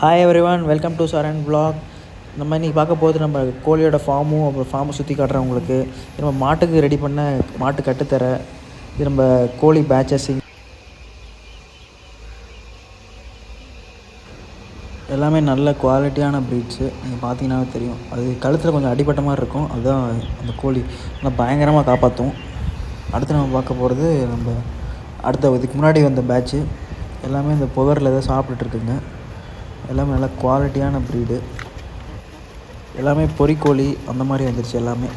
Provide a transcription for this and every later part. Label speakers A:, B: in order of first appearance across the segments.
A: Hi everyone welcome to Charan blog நம்ம இன்றைக்கி பார்க்க போகிறது நம்ம கோழியோட ஃபார்மும் அப்புறம் ஃபார்மை சுற்றி காட்டுறேன் உங்களுக்கு இது நம்ம மாட்டுக்கு ரெடி பண்ண மாட்டு கட்டுத்தர இது நம்ம கோழி பேச்சஸிங் எல்லாமே நல்ல குவாலிட்டியான ப்ரீட்ஸு நீங்கள் பார்த்தீங்கன்னா தெரியும். அது கழுத்தில் கொஞ்சம் அடிபட்ட மாதிரி இருக்கும். அதுதான் அந்த கோழி நல்லா பயங்கரமாக காப்பாற்றும் அடுத்து நம்ம பார்க்க போகிறது நம்ம அடுத்த இதுக்கு முன்னாடி வந்த பேட்ச்சு எல்லாமே இந்த புகரில் தான் சாப்பிட்டுட்டு இருக்குங்க. எல்லாமே நல்லா குவாலிட்டியான ப்ரீடு எல்லாமே பொறிக்கோழி அந்த மாதிரி வந்துருச்சு எல்லாமே.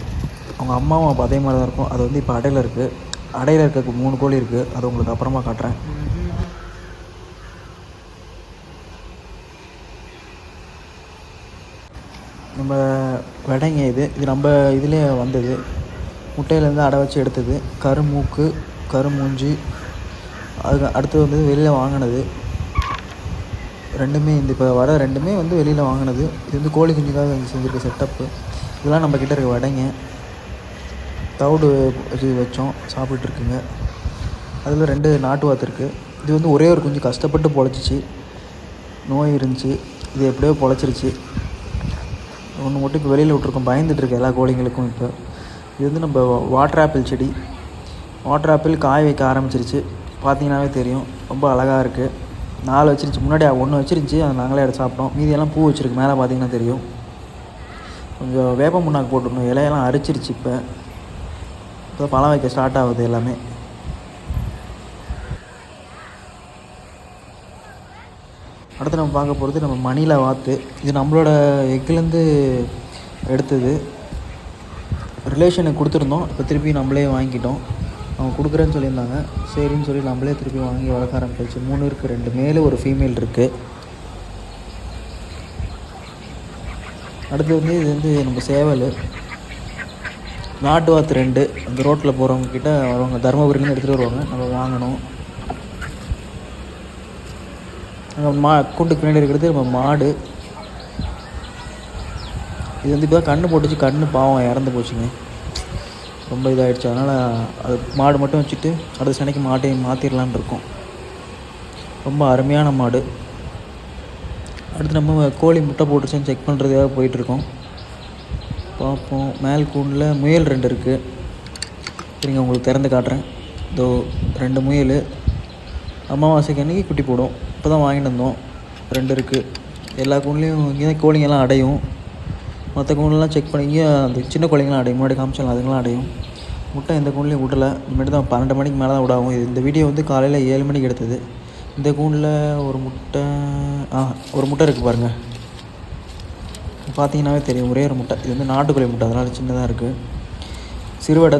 A: அவங்க அம்மாவும் அப்போ அதே மாதிரி தான் இருக்கும். அது வந்து இப்போ அடையில் இருக்குது அடையில் இருக்க மூணு கோழி இருக்குது அது உங்களுக்கு அப்புறமா காட்டுறேன். நம்ம விடைங்க இது. இது நம்ம இதுலேயே வந்தது. முட்டையிலேருந்து அடை வச்சு எடுத்தது. கருமூக்கு கருமூஞ்சி அது அடுத்தது வந்து வெளியில் வாங்கினது. ரெண்டுமே இந்த இப்போ வர ரெண்டுமே வந்து வெளியில் வாங்கினது. இது வந்து கோழி குஞ்சுக்காக செஞ்சுருக்க செட்டப்பு இதெல்லாம் நம்ம இருக்க வடைங்க. தவிடு இது வச்சோம். சாப்பிட்டுருக்குங்க அதில் ரெண்டு நாட்டு வாத்து இருக்குது இது வந்து ஒரே ஒரு குஞ்சு கஷ்டப்பட்டு பொழைச்சிச்சு. நோய் இருந்துச்சு. இது எப்படியோ பொழைச்சிருச்சு. ஒன்று மட்டும் இப்போ வெளியில் விட்ருக்கோம் பயந்துட்டுருக்கு எல்லா கோழிங்களுக்கும் இப்போ. இது வந்து நம்ம வாட்டர் ஆப்பிள் செடி. வாட்டர் ஆப்பிள் காய வைக்க ஆரம்பிச்சிருச்சு. பார்த்தீங்கன்னாவே தெரியும். ரொம்ப அழகாக இருக்குது நாலு வச்சிருந்துச்சு. முன்னாடி ஒன்று வச்சிருந்துச்சு. அதை நாங்களே எடுத்து சாப்பிட்டோம். மீதியெல்லாம் பூ வச்சுருக்கு. மேலே பார்த்தீங்கன்னா தெரியும். கொஞ்சம் வேப்ப முன்னாக்கு போட்டுருந்தோம். இலையெல்லாம் அரிச்சிருச்சு இப்போ. இப்போ பழம் வைக்க ஸ்டார்ட் ஆகுது எல்லாமே. அடுத்து நம்ம பார்க்க போகிறது நம்ம மணிலா வாத்து. இது நம்மளோட எக்குலேருந்து எடுத்தது. ரிலேஷனுக்கு கொடுத்துருந்தோம். இப்போ திருப்பி நம்மளே வாங்கிக்கிட்டோம். அவங்க கொடுக்குறேன்னு சொல்லியிருந்தாங்க. சரின்னு சொல்லி நம்மளே திருப்பி வாங்கி வளர்க்க ஆரம்பிச்சிச்சு. மூணு இருக்குது ரெண்டு. மேலே ஒரு ஃபீமேல் இருக்குது அடுத்து வந்து இது வந்து நம்ம சேவல். நாட்டு வாத்து ரெண்டு. அந்த ரோட்டில் போகிறவங்க கிட்ட வருவாங்க. தருமபுரிலேருந்து எடுத்துகிட்டு வருவாங்க. நம்ம வாங்கணும். நம்ம மா கூண்டுக்கு பின்னாடி இருக்கிறது நம்ம மாடு. இது வந்து இப்போ கண்ணு போட்டுச்சு. கண்ணு பாவம் இறந்து போச்சுங்க. ரொம்ப இதாகிடுச்சு அதனால் அது மாடு மட்டும் வச்சுட்டு அடுத்த சனிக்கு மாட்டை மாற்றிடலான் இருக்கோம். ரொம்ப அருமையான மாடு. அடுத்து நம்ம கோழி முட்டை போட்டுருச்சுன்னு செக் பண்ணுறதுக்காக போயிட்டுருக்கோம். பார்ப்போம். மேல் கூண்டில் முயல் ரெண்டு இருக்குது சரிங்க உங்களுக்கு திறந்து காட்டுறேன். இதோ ரெண்டு முயல். அமாவாசைக்கு அன்றைக்கி குட்டி போடும் இப்போ தான் வாங்கிட்டு வந்தோம். ரெண்டு இருக்குது எல்லா கூண்லேயும் இங்கே தான் கோழிங்கெல்லாம் அடையும். மற்ற கூண்டெலாம் செக் பண்ணிங்க அந்த சின்ன குழந்தைங்களாம் அடையும். முன்னாடி காமிச்சாலும் அதுங்களாம் அடையும். முட்டை எந்த கூண்டுலையும் விடலை. இனிமேட்டு தான் பன்னெண்டு மணிக்கு மேலே தான் விடாகும். இது இந்த வீடியோ வந்து காலையில் ஏழு மணிக்கு எடுத்தது. இந்த கூண்டில் ஒரு முட்டை ஆ ஒரு முட்டை இருக்குது பாருங்கள் பார்த்தீங்கன்னாவே தெரியும். ஒரே ஒரு முட்டை. இது வந்து நாட்டுக்கோழி முட்டை. அதனால் சின்னதாக இருக்குது சிறுவடை